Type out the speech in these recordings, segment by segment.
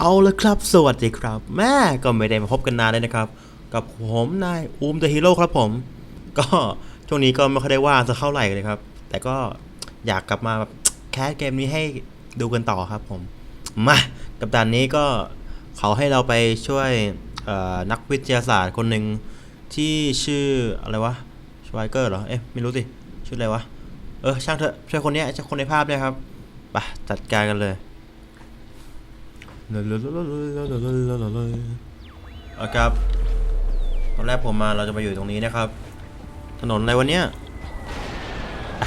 เอาละครับ สวัสดีครับ แม่ก็ไม่ได้มาพบกันนานเลยนะครับ กับผมนายอูมเดอะฮีโร่ครับผม ก็ช่วงนี้ก็ไม่ค่อยได้ว่างสักเท่าไหร่เลยครับ แต่ก็อยากกลับมาแบบแคสเกมนี้ให้ดูกันต่อครับผม มา กับด่านนี้ก็เขาให้เราไปช่วยนักวิทยาศาสตร์คนหนึ่งที่ชื่ออะไรวะชวายเกอร์เหรอ เอ๊ะไม่รู้สิชื่ออะไรวะ เออช่างเถอะช่วยคนเนี้ยช่วยคนในภาพด้วยครับไปจัดการกันเลย เอาครับตอนแรกผมมาเราจะมาอยู่ตรงนี้นะครับ ถนนอะไรวันเนี้ย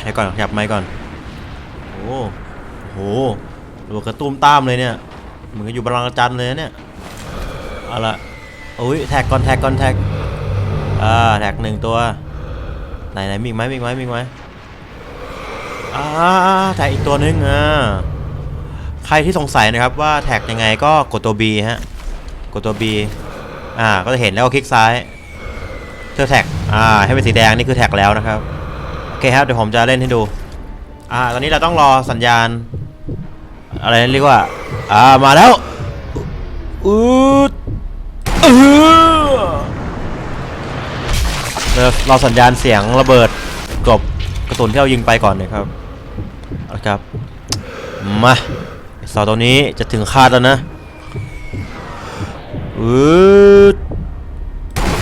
เดี๋ยวก่อนขยับไมค์ก่อน โอ้โหระเบิดกระตุ้มตามเลยเนี่ย เหมือนกับอยู่บนลังจันเลยเนี่ย เอาละอุ้ยแท็กก่อนแท็กก่อนแท็ก อ่าแท็กหนึ่งตัว ไหนไหนมีไหมมีไหมมีไหมอ่าแท็กอีกตัวนึงอ่า ใครที่สงสัยนะครับว่าแท็กยังไงก็กดตัว B ฮะ กดตัว B อ่า ก็จะเห็นแล้วก็คลิกซ้ายเจอแท็ก อ่า ให้เป็นสีแดงนี่คือแท็กแล้วนะครับ โอเคครับ เดี๋ยวผมจะเล่นให้ดู อ่า ตอนนี้เราต้องรอสัญญาณ อะไรเรียกว่า อ่า มาแล้วอืดอือเรารอสัญญาณเสียงระเบิดกลบกระสุนที่เรายิงไปก่อนนะครับเอาละครับมา เสาตัวนี้จะถึงคาดแล้วนะอืด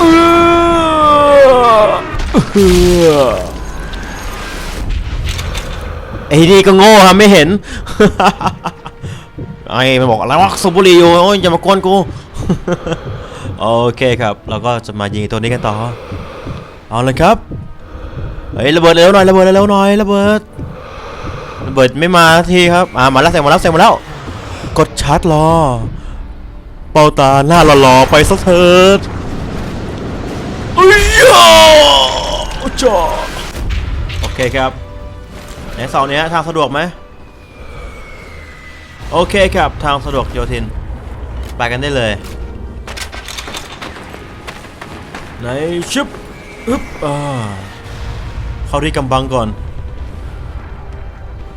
อือไอ้นี่ก็โง่ครับไม่เห็น ไอ้มันบอกอะไรวะสูบบุหรี่อยู่โอ้ยอย่ามากวนกู โอเคครับ เราก็จะมายิงตัวนี้กันต่อ เอาเลยครับ เฮ้ยระเบิดเร็วหน่อยระเบิดเร็วหน่อยระเบิด ระเบิดไม่มาทีครับอ่ามาแล้วเสร็จมาแล้วเสร็จมาแล้ว กดชาร์จรอ เป่าตาหน้าหล่อๆไปสักเถิดเอ้ยอะจ้าโอเคครับไหนเสาเนี้ยทางสะดวกไหมโอเคครับทางสะดวกโยทิน ไปกันได้เลยไหนชุบอึ๊บอ่าเข้าที่กำบังก่อน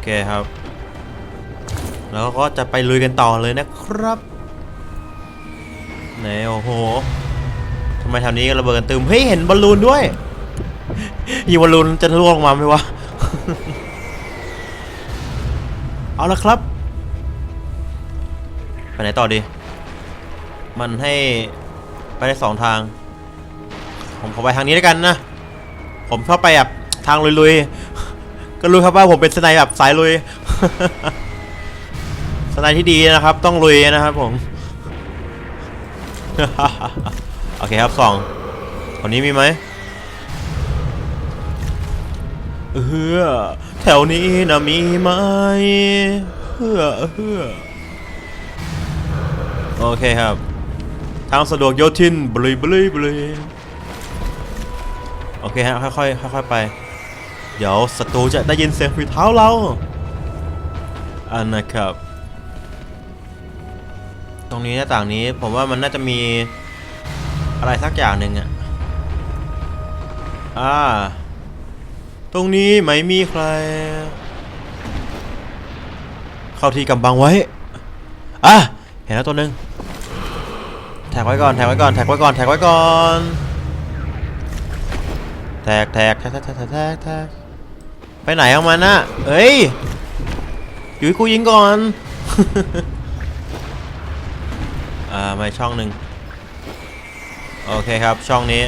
เคครับ แล้วก็จะไปลุยกันต่อเลยนะครับไหนโอ้โหทำไมแถวนี้ระเบิดกันตึมเฮ้ยเห็นบอลลูนด้วยยิงบอลลูนจะร่วงลงมาไหมวะเอาละครับไปไหนต่อดี มันให้ไปได้สองทาง ผมขอไปทางนี้แล้วกันนะ ผมชอบไปแบบทางลุยๆ ก็รู้ครับว่าผมเป็นสไนแบบสายลุย สไนที่ดีนะครับ ต้องลุยนะครับผม โอเคครับสองคนนี้มีไหมเออแถวนี้นะมีไหมเฮือเฮือโอเคครับ ทางสะดวกโยทินบลุยบลุยบลุยโอเคฮะค่อยๆค่อยๆไป ดี๋ยวศัตรูจะได้ยินเสียงฝีเท้าเราอันนะครับ ตรงนี้หน้าต่างนี้ผมว่ามันน่าจะมีอะไรสักอย่างหนึ่งอะอ่า ตรงนี้ไม่มีใคร เข้าที่กำบังไว้ อะ เห็นแล้วตัวหนึ่งแท็กไว้ก่อน แท็กไว้ก่อน แท็กไว้ก่อน แท็กไว้ก่อน แท็กแท็กแท็กแท็กแท็กแท็กแท็ก ไปไหนเอามันนะเอ้ย อยู่ให้กูยิงก่อน อ่ามาช่องหนึ่งโอเคครับช่องนี้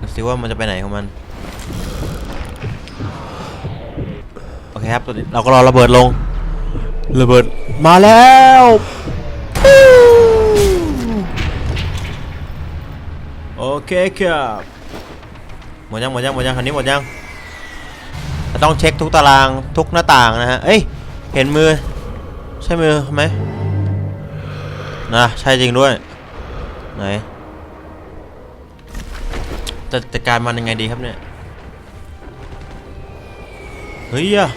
ดูสิว่ามันจะไปไหนของมัน โอเคครับตอนนี้เราก็รอระเบิดลง ระเบิดมาแล้วโอเคครับหมดยังหมดยังหมดยังคันนี้หมดยัง ต้องเช็คทุกตารางทุกหน้าต่างนะฮะ เอ้ย เห็นมือ ใช่มือไหมนะใช่จริงด้วย ไหนจะจัดการมันยังไงดีครับเนี่ย เฮ้ยอะ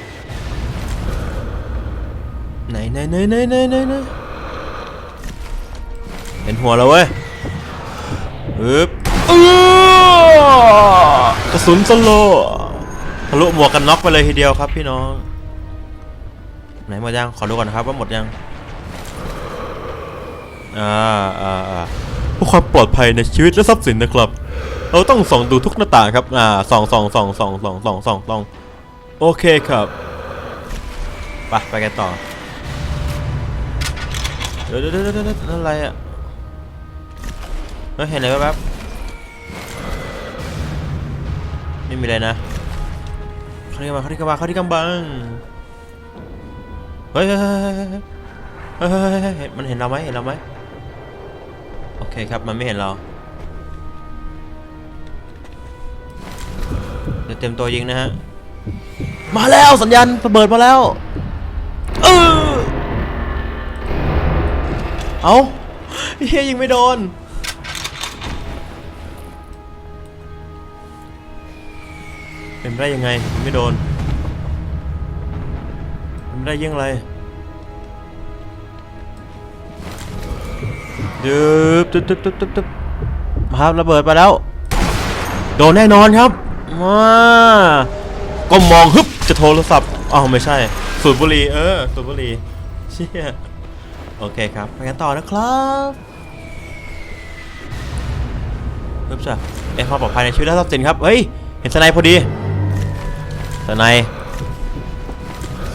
ไหนไหนไหนไหนไหนไหนไหนเห็นหัวแล้วเว้ยอึ๊บอือกระสุนสโล ทะลุหมวกกันน็อกไปเลยทีเดียวครับพี่น้องไหนหมดยังขอดูก่อนนะครับว่าหมดยังอ่าอ่าอ่าเพื่อความปลอดภัยในชีวิตและทรัพย์สินนะครับ เราต้องส่องดูทุกหน้าต่างครับอ่าส่องส่องส่องส่องส่องส่องส่องส่องโอเคครับไปไปกันต่อเดี๋ยวเดี๋ยวเดี๋ยวเดี๋ยวอะไรอะเฮ้ยเห็นอะไรแป๊บๆไม่มีอะไรนะ ที่กำบังเข้าที่กำบังเข้าที่กำบังเฮ้ยเฮ้ยมันเห็นเราไหมเห็นเราไหมโอเคครับมันไม่เห็นเราจะเต็มตัวยิงนะฮะมาแล้วสัญญาณระเบิดมาแล้วเออเอาเฮียยิงไม่โดน เป็นไปได้ยังไงไม่โดนเป็นไปได้ยังไรดึบตึ๊บตึ๊บตึ๊บตึ๊บตึ๊บมาครับระเบิดมาแล้ว โดนแน่นอนครับมาก็มองฮึบจะโทรศัพท์อ้าวไม่ใช่ สูบบุหรี่เออ สูบบุหรี่เชี่ยโอเคครับไปกันต่อนะครับฮึบจ้ะเอ้ความปลอดภัยในชีวิตและทรัพย์สินครับ เฮ้ย เห็นสไนพอดี สไน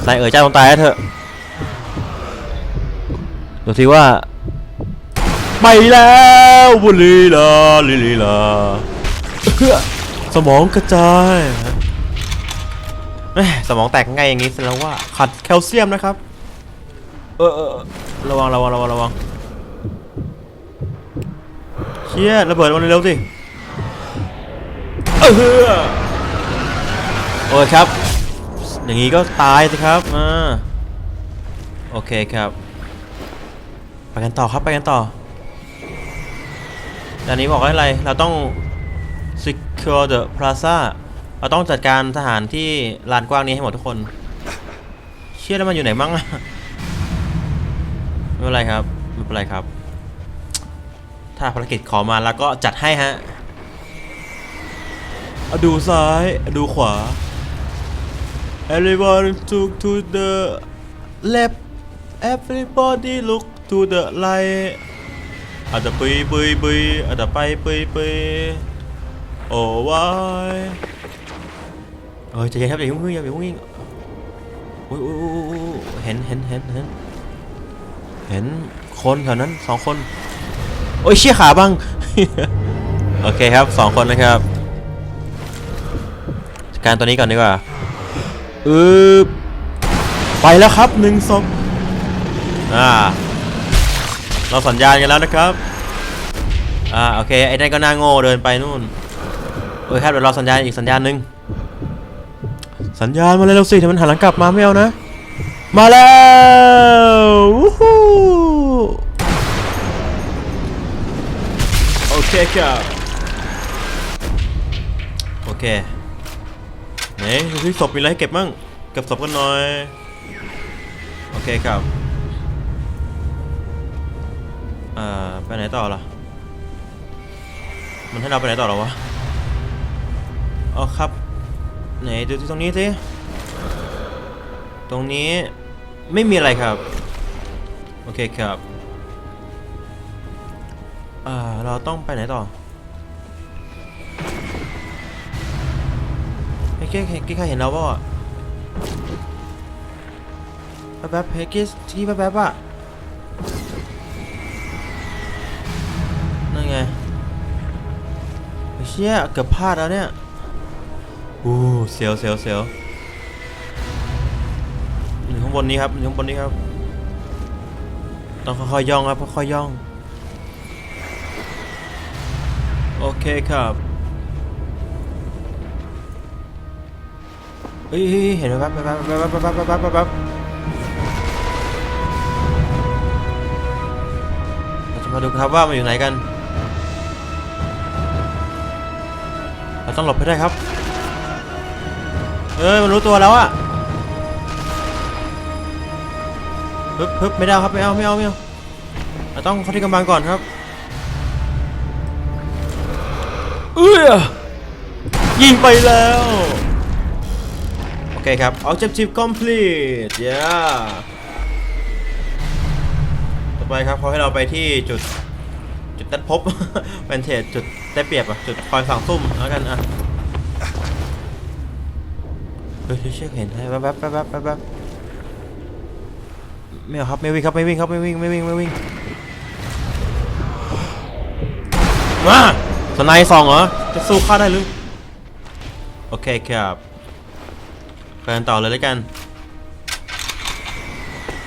สไนเอ๋ยเจ้าต้องตายแล้วเถอะดูสิว่าไปแล้วบุรีลาลิลีลาเพื่อสมองกระจายสมองแตกง่ายอย่างนี้แสดงว่าขาดแคลเซียมนะครับ เออเออระวังระวังระวังระวังเชี่ยระเบิดมันเร็วสิเออ โอ้ยครับ อย่างนี้ก็ตายสิครับอ่าโอเคครับไปกันต่อครับไปกันต่อด่านนี้บอกว่าอะไร เราต้อง secure the plaza เราต้องจัดการทหารที่ลานกว้างนี้ให้หมดทุกคน เชื่อแล้วมันอยู่ไหนมั่งไม่เป็นไรครับไม่เป็นไรครับ ถ้าภารกิจขอมาแล้วก็จัดให้ฮะ ดูซ้าย ดูขวา everyone took to the left everybody look to the right อาจจะปุยปุยปุยอาจจะไปปุยปุยโอ้วายเอ้ยใจเย็นครับอย่ายุ่งอย่ายุ่งอย่ายุ่งอุ้ยอุ้ยอุ้ยอุ้ยอุ้ยเห็นเห็นเห็นเห็นเห็นคนแถวนั้นสองคน โอ้ยเชี่ยขาบ้างโอเคครับสองคนนะครับ การตัวนี้ก่อนดีกว่า อือไปแล้วครับหนึ่งศพอ่า เราสัญญาณกันแล้วนะครับ อ่าโอเคไอ้นั่นก็น่าโง่เดินไปนู่นโอ้ยครับเดี๋ยวรอสัญญาณอีกสัญญาณหนึ่งสัญญาณมาเลยเราสิถ้ามันหันหลังกลับมาไม่เอานะ มาแล้ววู้ฮู้โอเคครับโอเค ไหนที่ศพมีอะไรให้เก็บมั่งเก็บศพกันหน่อย โอเคครับอ่าไปไหนต่อล่ะ มันให้เราไปไหนต่อหรอวะอ๋อครับ ไหนดูที่ตรงนี้สิ ตรงนี้ไม่มีอะไรครับ โอเคครับอ่าเราต้องไปไหนต่อ เฮ้เก๊เก๊ใครเห็นเราเปล่าอะแป๊บๆเฮ้ยเก๊ที่แป๊บๆอะนั่นไงไอ้เชี่ยเกือบพลาดแล้วเนี่ยอู้เสียวเสียวเสียวอยู่ข้างบนนี้ครับอยู่ข้างบนนี้ครับ ต้องค่อยๆย่องครับค่อยๆย่อง โอเคครับ เฮ้ยเห็นไหมปั๊บปั๊บปั๊บปั๊บปั๊บปั๊ป๊บเราจะมาดูครับว่ามันอยู่ไหนกัน เราต้องหลบให้ได้ครับ เอ้ยมันรู้ตัวแล้วอะปึ๊บปึ๊บไม่ได้ครับไม่เอาไม่เอาไม่เอาเราต้องเข้าที่กำบังก่อนครับเอ้อยิงไปแล้ว เคครับ objective complete yeah ต่อไปครับเขาให้เราไปที่จุดจุดนัดพบเป็นเทจจุดได้เปรียบอะจุดคอยสั่งซุ่มแล้วกันอะเฮ้ยเชื่อเห็นให้แวบแวบแวบแวบแวบแวบไม่เอาครับไม่วิ่งครับไม่วิ่งครับไม่วิ่งไม่วิ่งไม่วิ่งมาสไนด์สองเหรอจะสู้ข้าได้หรือโอเคครับ ไปกันต่อเลยแล้วกัน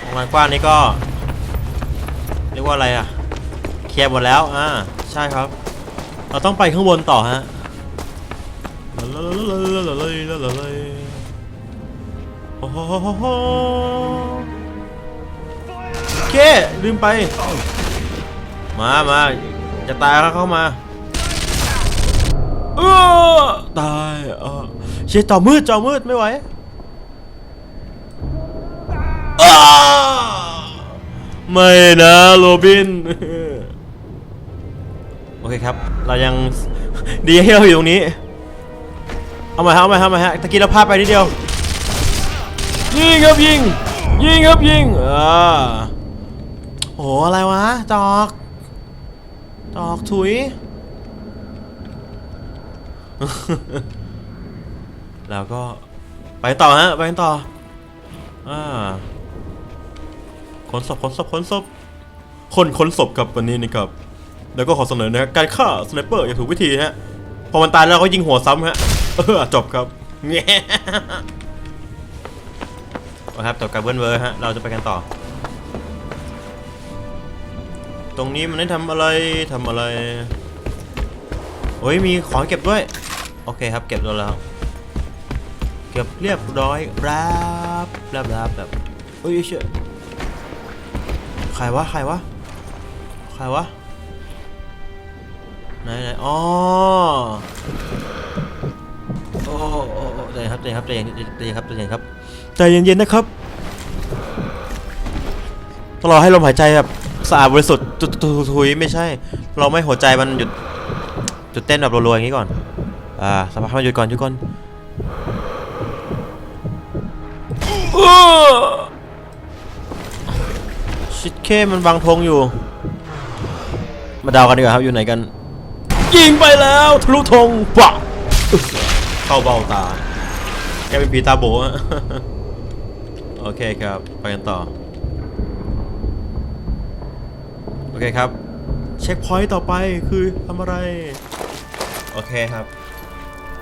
วงลานกว้างนี้ก็เรียกว่าอะไรอะเคลียร์หมดแล้วอ่าใช่ครับ เราต้องไปข้างบนต่อฮะโอ้โหโอเคลืมไป มามาจะตายแล้วเข้ามาเออตายเออเชี่ยจอมืดจอมืดไม่ไหวอ้า ไม่นะโรบิน โอเคครับ เรายังดีให้เราอยู่ตรงนี้ เอาใหม่ฮะเอาใหม่ฮะเอาม่ฮะตะกี้เราพลาดไปนิดเดียว ยิงครับยิง ยิงครับยิงอ่าโอ้โหอะไรวะ จอก จอกถุย แล้วก็ไปต่อฮะ ไปต่อ อ่า ขนศพขนศพขนศพคนขนศพกับวันนี้นะครับ แล้วก็ขอเสนอนะครับการฆ่าสไนเปอร์อย่างถูกวิธีฮะ พอมันตายแล้วก็ยิงหัวซ้ำฮะ เออจบครับแง่เอาครับจบกับเบิร์นเวอร์ฮะ เราจะไปกันต่อ ตรงนี้มันได้ทำอะไรทำอะไรโอ้ยมีของเก็บด้วย โอเคครับเก็บแล้วแล้วเก็บเรียบร้อยรับรับรับแบบเอ้ยเชื่อ รวะใครวะใครวะไหนไหนอ๋อโอ้โอ้ใจครับใจครับใจเย็นใจเย็นครับใจเย็นครับใจเย็นๆนะครับต้องรอให้ลมหายใจแบบสะอาดบริสุทธิ์ตุยไม่ใช่ เราไม่หัวใจมันหยุดจุดเต้นแบบรัวๆอย่างนี้ก่อนอ่าสภาพมันหยุดก่อนหยุดก่อนอ ชิดเคมันบังธงอยู่ มาเดากันดีกว่าครับอยู่ไหนกัน ยิงไปแล้วทะลุธงปะเข้าเบ้าตา แกเป็นผีตาโบฮะโอเคครับ ไปกันต่อ โอเคครับ เช็คพอยต์ต่อไปคือทำอะไร โอเคครับ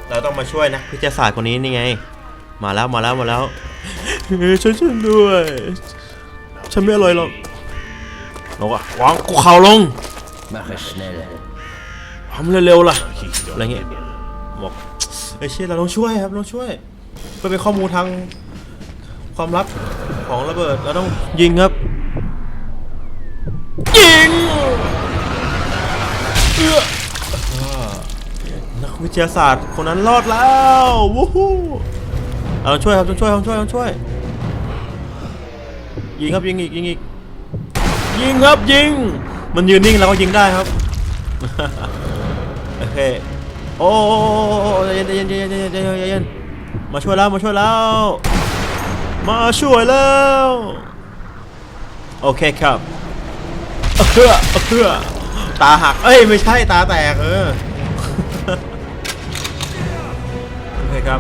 เราต้องมาช่วยนะพิจารศาสตร์คนนี้นี่ไง มาแล้วมาแล้วมาแล้วเฮ้ยช่วยฉันด้วย ฉันไม่อร่อยหรอก เราก็วางกูเข่าลงทำเร็วๆล่ะอะไรเงี้ยบอกเฮ้เชี่ยเราต้องช่วยครับต้องช่วยเพื่อเป็นข้อมูลทางความลับของระเบิดเราต้องยิงครับยิงเออนักวิทยาศาสตร์คนนั้นรอดแล้ววู้ฮู้เราช่วยครับต้องช่วยต้องช่วยต้องช่วยยิงครับยิงอีกยิงอีก ยิงครับยิง มันยืนนิ่งเราก็ยิงได้ครับ โอเค โอ้ใจเย็นใจเย็นใจเย็นเย็นเย็นเย็นมาช่วยแล้วมาช่วยแล้ว มาช่วยแล้ว โอเคครับเอาเพื่อเอาเพื่อตาหัก เอ้ยไม่ใช่ตาแตกเออ โอเคครับ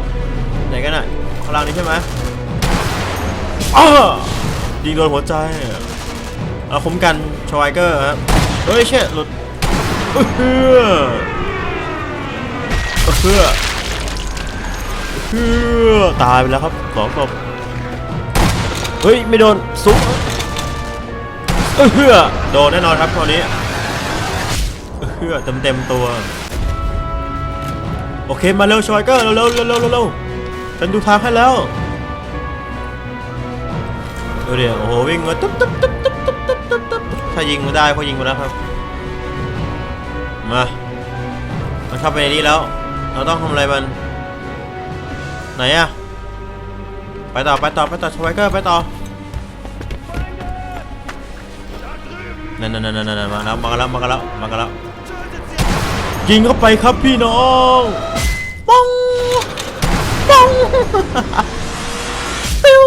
ไหนกันอะข้างล่างนี้ใช่ไหมอ้อยิงโดนหัวใจ เอาคุ้มกันชวายเกอร์ครับเฮ้ยเชี่ยหลุดเพื่อเพื่อเพื่อตายไปแล้วครับสองศพเฮ้ยไม่โดนสุกเพื่อโดนแน่นอนครับตอนนี้เพื่อเต็มเต็มตัวโอเคมาเร็วชอยเกอร์เร็วเร็วเร็วเร็วเร็วฉันดูทางให้แล้วดูดิโอ้โหวิ่งมาตุ๊บตุ๊บตุ๊บ ตุ๊บตุ๊บถ้ายิงไม่ได้เพราะยิงมาแล้วครับ มา มันเข้าไปในนี้แล้ว เราต้องทำอะไรมัน ไหนอะไปต่อไปต่อไปต่อชไวเกอร์ไปต่อนั่นนั่นนั่นนั่นมาแล้วมากันแล้วมากันแล้วมากันแล้วยิงเข้าไปครับพี่น้องปองปองปิ้ว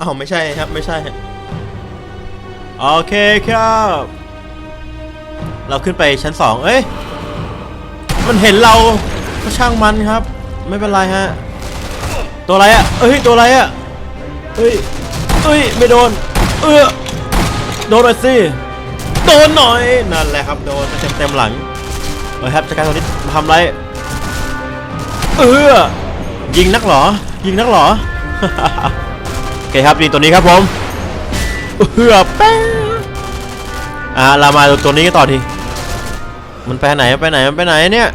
อ้าวไม่ใช่ครับไม่ใช่ โอเคครับ เราขึ้นไปชั้นสองเอ้ย มันเห็นเราก็ช่างมันครับ ไม่เป็นไรฮะ ตัวอะไรอะเอ้ย ตัวอะไรอะเอ้ยเอ้ย ไม่โดน เออโดนหน่อยสิ โดนหน่อย นั่นแหละครับ โดนเต็มเต็มหลังเอ้ยครับจัการตัวนี้มาทำไร เออยิงนักหรอ ยิงนักหรอโอเคครับยิงตัวนี้ครับผม เฮือแป้งอ่าเรามาดูตัวนี้กันต่อทีมันไปไหนมันไปไหนมันไปไหนเนี่ย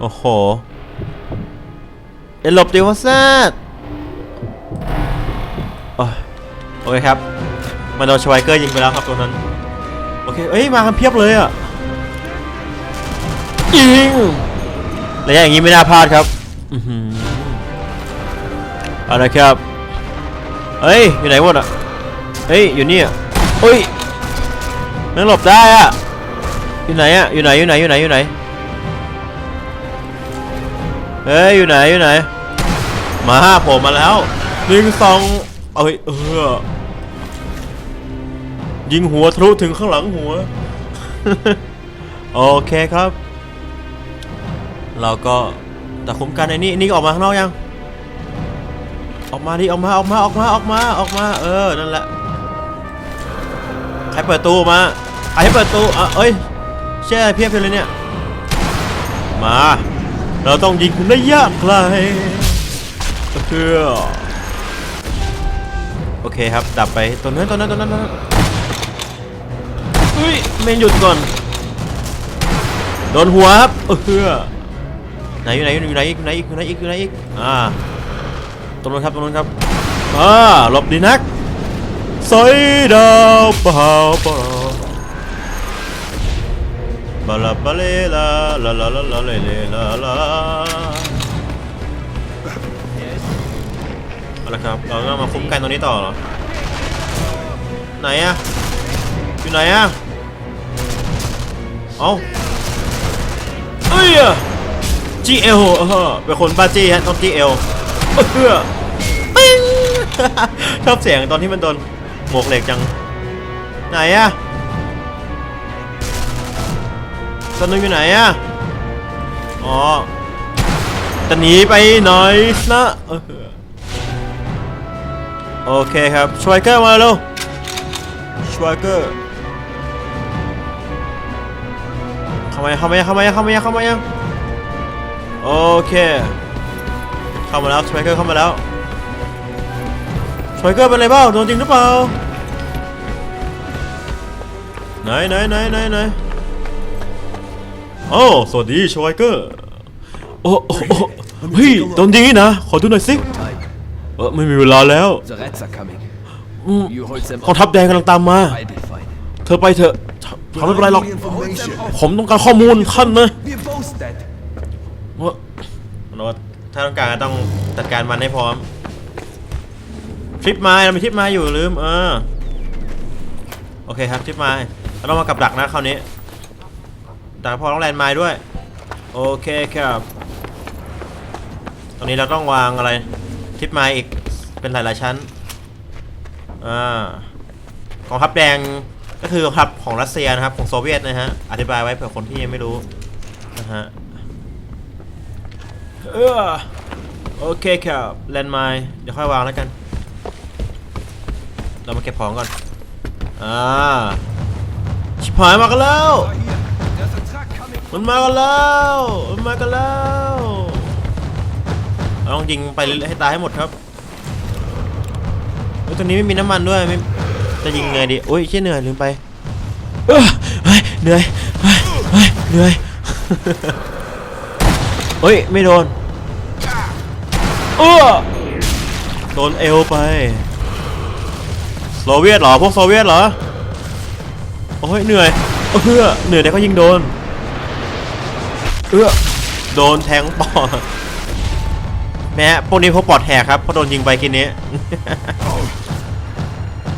โอ้โหเอ็นหลบดิวะแซดโอ้ยโอเคครับมาโดนชไวเกอร์ยิงไปแล้วครับตัวนั้น โอเคเอ้ยมากันเพียบเลยอะยิงระยะอย่างนี้ไม่น่าพลาดครับอือหือเอาละครับ เฮ้ย อยู่ไหนหมดอะ เฮ้ย อยู่นี่อะเฮ้ยนั่หลบได้อะ อยู่ไหนอะ อยู่ไหน อยู่ไหน อยู่ไหน อยู่ไหน เฮ้ย อยู่ไหน อยู่ไหน มาผมมาแล้วหนึ่งสองเอ้ย เออ ยิงหัวทะลุถึงข้างหลังหัว โอเคครับ เราก็แต่คุ้มกันในนี่นี่ออกมาข้างนอกยัง ออกมาดิออกมาออกมาออกมาออกมาออกมาเออนั่นแหละใครเปิดตู้มาใครให้เปิดตู้อะเอ้ยเชื่อเพียบเลยเนี่ยมา เราต้องยิงระยะไกลเพื่อโอเคครับดับไปตัวนั้นตัวนั้นตัวนั้นตัวนั้นเฮ้ยเมนหยุดก่อนโดนหัวครับเพื่อไหนอยู่ไหนอยู่ไหนอีกอยู่ไหนอีกอยู่ไหนอีกอยู่ไหนอีกอ่า ตรงนู้นครับตรงนู้นครับอ่าหลบดีนักสอยดาวเปล่าเปล่าบาลาบาเลลาลาลาลาลาเลเลลาลาเอาละครับเราต้องมาคุ้มกันตรงนี้ต่อเหรอไหนอะอยู่ไหนอะเอาเอ้ย GL เออเป็นคนบ้าจี้ฮะต้อง GL เพื่อปิ้ง ชอบเสียงตอนที่มันโดนหมวกเหล็กจัง ไหนอะตัวนึงอยู่ไหนอะอ๋อจะหนีไปไหนนะโอเคครับชวยเกอร์มาเร็วชวยเกอร์เข้ามายังเข้ามายังเข้ามายังเข้ามายังเข้ามายังโอเคเข้ามาแล้วสไปเกอร์เข้ามาแล้ว สไปเกอร์เป็นไรเปล่าโดนจริงหรือเปล่าไหนไหนไหนไหนไหนโอ้สวัสดีชไวเกอร์โอ้โอ้โอ้เฮ้ยโดนจริงนี่นะ ขอดูหน่อยสิเออไม่มีเวลาแล้วอืมกองทัพแดงกำลังตามมา เธอไปเถอะทำไม่เป็นไรหรอก ผมต้องการข้อมูลท่านนะว่าถ้าต้องการก็ต้องจัดการมันให้พร้อม ทริปม้เรามีทริปม้อยู่ลืมเออโอเคครับทริปม้เราต้องมากับดักนะคราวนี้ดักพอต้องแลนด์ไม้ด้วยโอเคครับตอนนี้เราต้องวางอะไรทริปม้อีกเป็นหลายๆชั้นอ่ากองทัพแดงก็คือกองทัพของรัสเซียนะครับของโซเวียตนะฮะอธิบายไว้เผื่อคนที่ยังไม่รู้นะฮะเออโอเคครับแลนด์ไมล์เดี๋ยวค่อยวางแล้วกัน เรามาเก็บของก่อน อ่า ชิบหายมากันแล้ว มันมากันแล้ว มันมากันแล้วเราต้องยิงไปเรื่อยๆให้ตายให้หมดครับเฮ้ยตรงนี้ไม่มีน้ำมันด้วยไม่จะยิงไงดี โอ้ยเชี่ยเหนื่อยลืมไปเอ้อเฮ้ยเหนื่อยเหนื่อยเฮ้ย ไม่โดนเออโดนเอวไป โซเวียตเหรอ พวกโซเวียตเหรอ โอ้ยเหนื่อยเออเหนื่อยแต่ก็ยิงโดน เออโดนแทงปอดแม้พวกนี้เขาปอดแหกครับเพราะโดนยิงไปกินนี้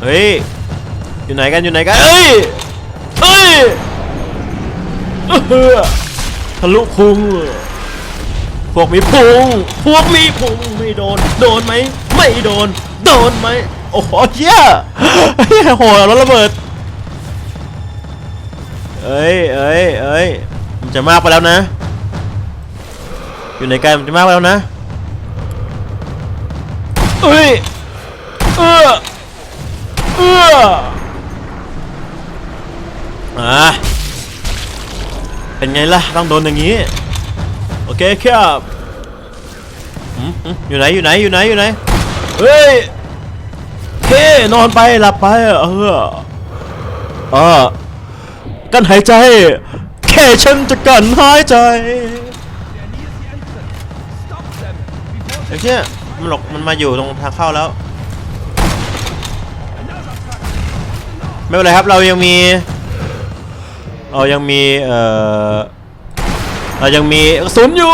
เฮ้ย อยู่ไหนกันอยู่ไหนกันเอ้ยเอ้ยเออทะลุพุงพวกมีพุงพวกมีพุงไม่โดน โดนไหม ไม่โดน โดนไหม โอ้โหเหี้ยเหี้โหรถระเบิดเอ้ยเอ้ยเอ้ยมันจะมากไปแล้วนะ อยู่ในกลมันจะมากไปแล้วนะเอ้ยเออเอออ่าเป็นไงล่ะต้องโดนอย่างนี้โอเคครับอืมอืมอยู่ไหนอยู่ไหนอยู่ไหนอยู่ไหนเฮ้ย เฮ้นอนไปหลับไป เออเออกันหายใจ แค่ฉันจะกันหายใจไอ้เชี่ยมันหลอกมันมาอยู่ตรงทางเข้าแล้ว ไม่เป็นไรครับเรายังมีเรายังมีเอ่อเรายังมีกระสุนอยู่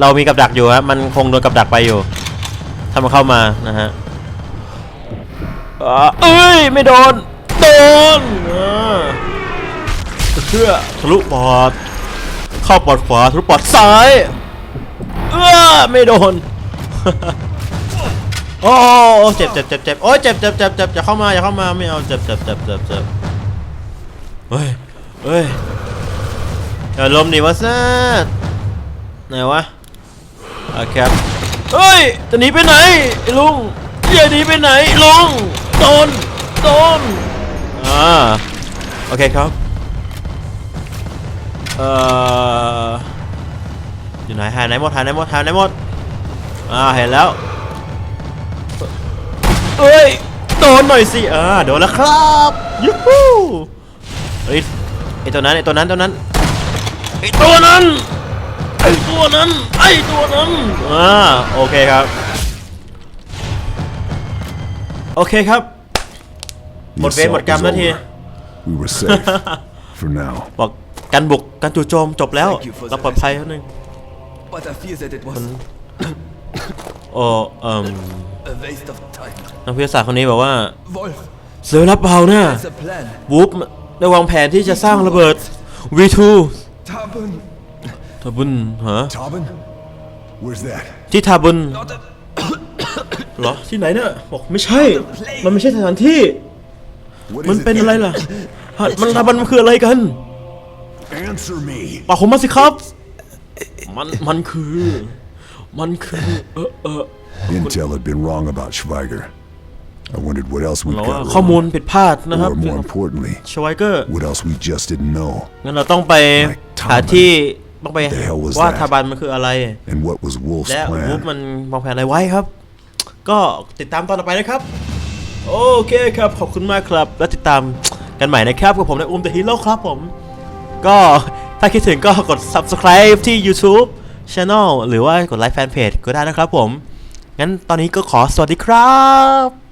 เรามีกับดักอยู่ครับมันคงโดนกับดักไปอยู่ ถ้ามันเข้ามานะฮะอ่าเอ้ย ไม่โดน โดนอ่าเพื่อทะลุปอด เข้าปอดขวาทะลุปอดซ้าย เออไม่โดน โอ้เจ็บเจ็บเจ็บเจ็บโอ้ยเจ็บเจ็บเจ็บเจ็บอย่าเข้ามาอย่าเข้ามาไม่เอาเจ็บเจ็บเจ็บเจ็บเจ็บเฮ้ยเฮ้ยอย่าลมดิวะซ่าไหนวะโอเคครับ เฮ้ยจะหนีไปไหนไอ้ลุงอย่าหนีไปไหนลุงโดนโดนอ่าโอเคครับเอ่ออยู่ไหนหายไหนหมดหายไหนหมดหายไหนหมดอ่าเห็นแล้วเอ้ยโดนหน่อยสิอ่าโดนแล้วครับยูฮูเฮ้ยไอตัวนั้นไอตัวนั้นตัวนั้นไอตัวนั้น ไอตัวนั้น ไอตัวนั้นอ่าโอเคครับ โอเคครับ หมด The เวรหมด assault กรรม was นาที over. We were safe for now. บอกการบุกการจู่โจมจบแล้ว Thank you for the เราปลอดภัยแล้วนึง But I fear that it was โอ้เอ่ม a waste of time. นักวิทยาศาสตร์คนนี้บอกว่า Wolf, เสือรับเบานะ there's a plan. วูฟได้วางแผนที่จะสร้างระเบิด V2 Tabun, ทาบุนฮะ Tobin? Where's that? ที่ทาบุน not a เหรอที่ไหนเนี่ยบอกไม่ใช่ มันไม่ใช่สถานที่ What มัน is เป็น it? อะไรล่ะฮะมันทาบุนมันคืออะไรกัน Answer me. บอกผมมาสิครับ มันมันคือ มันคือเออเออ Intel had been wrong about Schweiger. I wondered what else we เราว่า got ข้อมูล wrong, ผิดพลาดนะครับ or more importantly, ชไวเกอร์ what else we just didn't know, งั้นเราต้องไป Like หาที่ ต้องไป The hell was ว่า that? ทาบันมันคืออะไร and what was Wolf's และวูฟ plan. มันวางแผนอะไรไว้ครับ ก็ติดตามตอนต่อไปนะครับ โอเคครับ ขอบคุณมากครับ แล้วติดตามกันใหม่นะครับ กับผมในอุ้มเดอะฮีโร่ครับผม ก็ถ้าคิดถึงก็กด subscribe ที่ YouTube Channel หรือว่ากดไลค์แฟนเพจก็ได้นะครับผม งั้นตอนนี้ก็ขอสวัสดีครับ